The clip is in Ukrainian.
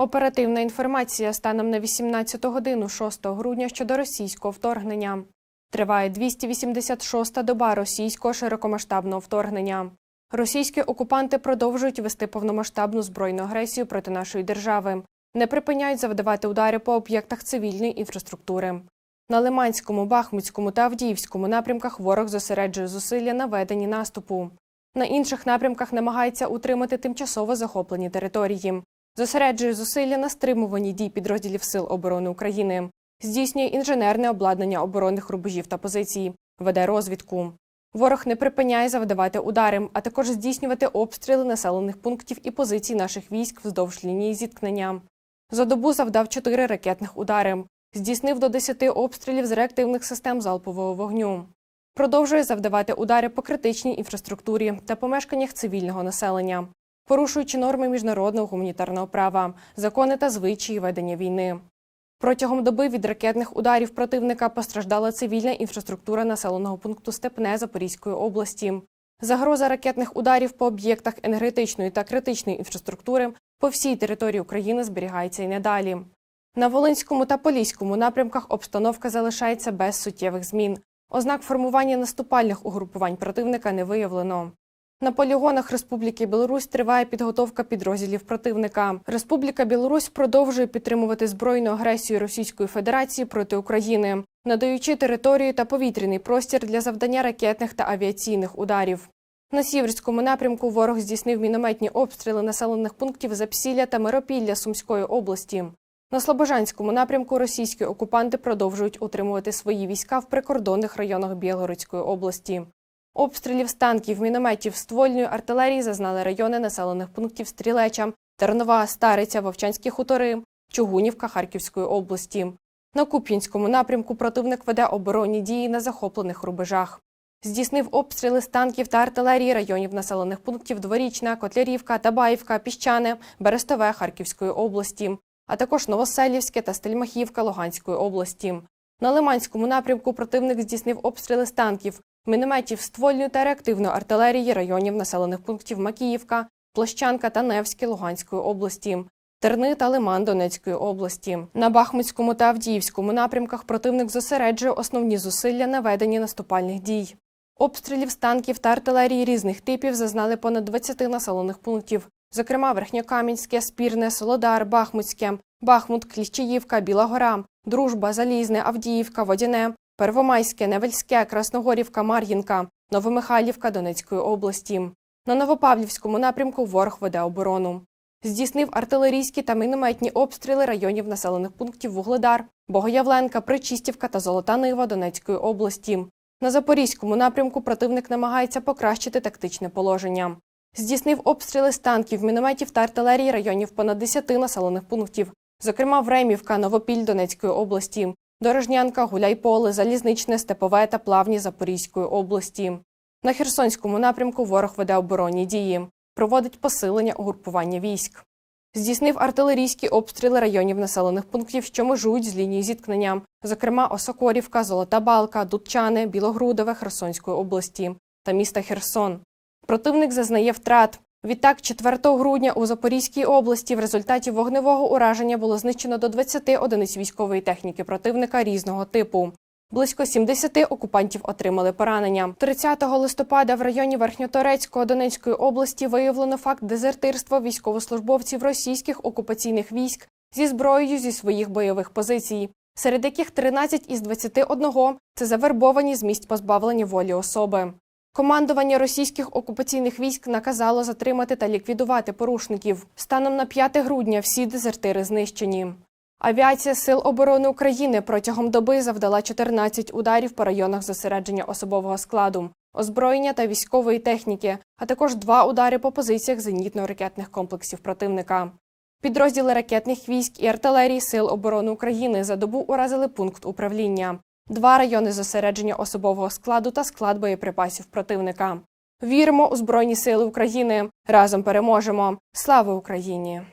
Оперативна інформація станом на 18 годину 6 грудня щодо російського вторгнення. Триває 286-та доба російського широкомасштабного вторгнення. Російські окупанти продовжують вести повномасштабну збройну агресію проти нашої держави, не припиняють завдавати удари по об'єктах цивільної інфраструктури. На Лиманському, Бахмутському та Авдіївському напрямках ворог зосереджує зусилля на веденні наступу. На інших напрямках намагається утримати тимчасово захоплені території. Зосереджує зусилля на стримуванні дій підрозділів Сил оборони України, здійснює інженерне обладнання оборонних рубежів та позицій, веде розвідку. Ворог не припиняє завдавати удари, а також здійснювати обстріли населених пунктів і позицій наших військ вздовж лінії зіткнення. За добу завдав чотири ракетних удари, здійснив до 10 обстрілів з реактивних систем залпового вогню. Продовжує завдавати удари по критичній інфраструктурі та помешканнях цивільного населення, порушуючи норми міжнародного гуманітарного права, закони та звичаї ведення війни. Протягом доби від ракетних ударів противника постраждала цивільна інфраструктура населеного пункту Степне Запорізької області. Загроза ракетних ударів по об'єктах енергетичної та критичної інфраструктури по всій території України зберігається і надалі. На Волинському та Поліському напрямках обстановка залишається без суттєвих змін. Ознак формування наступальних угрупувань противника не виявлено. На полігонах Республіки Білорусь триває підготовка підрозділів противника. Республіка Білорусь продовжує підтримувати збройну агресію Російської Федерації проти України, надаючи територію та повітряний простір для завдання ракетних та авіаційних ударів. На сіверському напрямку ворог здійснив мінометні обстріли населених пунктів Запсілля та Миропілля Сумської області. На Слобожанському напрямку російські окупанти продовжують утримувати свої війська в прикордонних районах Білгородської області. Обстрілів з танків, мінометів, ствольної артилерії зазнали райони населених пунктів Стрілеча, Тернова, Стариця, Вовчанські хутори, Чугунівка Харківської області. На Куп'янському напрямку противник веде оборонні дії на захоплених рубежах. Здійснив обстріли з танків та артилерії районів населених пунктів Дворічна, Котлярівка, Табаївка, Піщане, Берестове Харківської області, а також Новоселівське та Стельмахівка Луганської області. На Лиманському напрямку противник здійснив обстріли з танків, мінометів ствольної та реактивної артилерії районів населених пунктів Макіївка, Площанка та Невське Луганської області. Терни та Лиман Донецької області на Бахмутському та Авдіївському напрямках противник зосереджує основні зусилля на веденні наступальних дій. Обстрілів з танків та артилерії різних типів зазнали понад 20 населених пунктів, зокрема Верхньокам'янське, Спірне, Солодар, Бахмутське, Бахмут, Кліщеївка, Біла Гора, Дружба, Залізне, Авдіївка, Водяне, Первомайське, Невельське, Красногорівка, Мар'їнка, Новомихайлівка Донецької області. На Новопавлівському напрямку ворог веде оборону. Здійснив артилерійські та мінометні обстріли районів населених пунктів Вугледар, Богоявленка, Причистівка та Золота Нива Донецької області. На Запорізькому напрямку противник намагається покращити тактичне положення. Здійснив обстріли з танків, мінометів та артилерії районів понад 10 населених пунктів, зокрема Времівка, Новопіль Донецької області, Дорожнянка, Гуляйполе, Залізничне, Степове та Плавні Запорізької області. На Херсонському напрямку ворог веде оборонні дії, проводить посилення угрупування військ. Здійснив артилерійські обстріли районів населених пунктів, що межують з лінією зіткнення, зокрема Осокорівка, Золота Балка, Дудчани, Білогрудове Херсонської області та міста Херсон. Противник зазнає втрат. Відтак, 4 грудня у Запорізькій області в результаті вогневого ураження було знищено до 20 одиниць військової техніки противника різного типу. Близько 70 окупантів отримали поранення. 30 листопада в районі Верхньоторецького Донецької області виявлено факт дезертирства військовослужбовців російських окупаційних військ зі зброєю зі своїх бойових позицій, серед яких 13 із 21 – це завербовані з місць позбавлення волі особи. Командування російських окупаційних військ наказало затримати та ліквідувати порушників. Станом на 5 грудня всі дезертири знищені. Авіація Сил оборони України протягом доби завдала 14 ударів по районах зосередження особового складу, озброєння та військової техніки, а також два удари по позиціях зенітно-ракетних комплексів противника. Підрозділи ракетних військ і артилерії Сил оборони України за добу уразили пункт управління, два райони зосередження особового складу та склад боєприпасів противника. Віримо у Збройні Сили України. Разом переможемо. Слава Україні!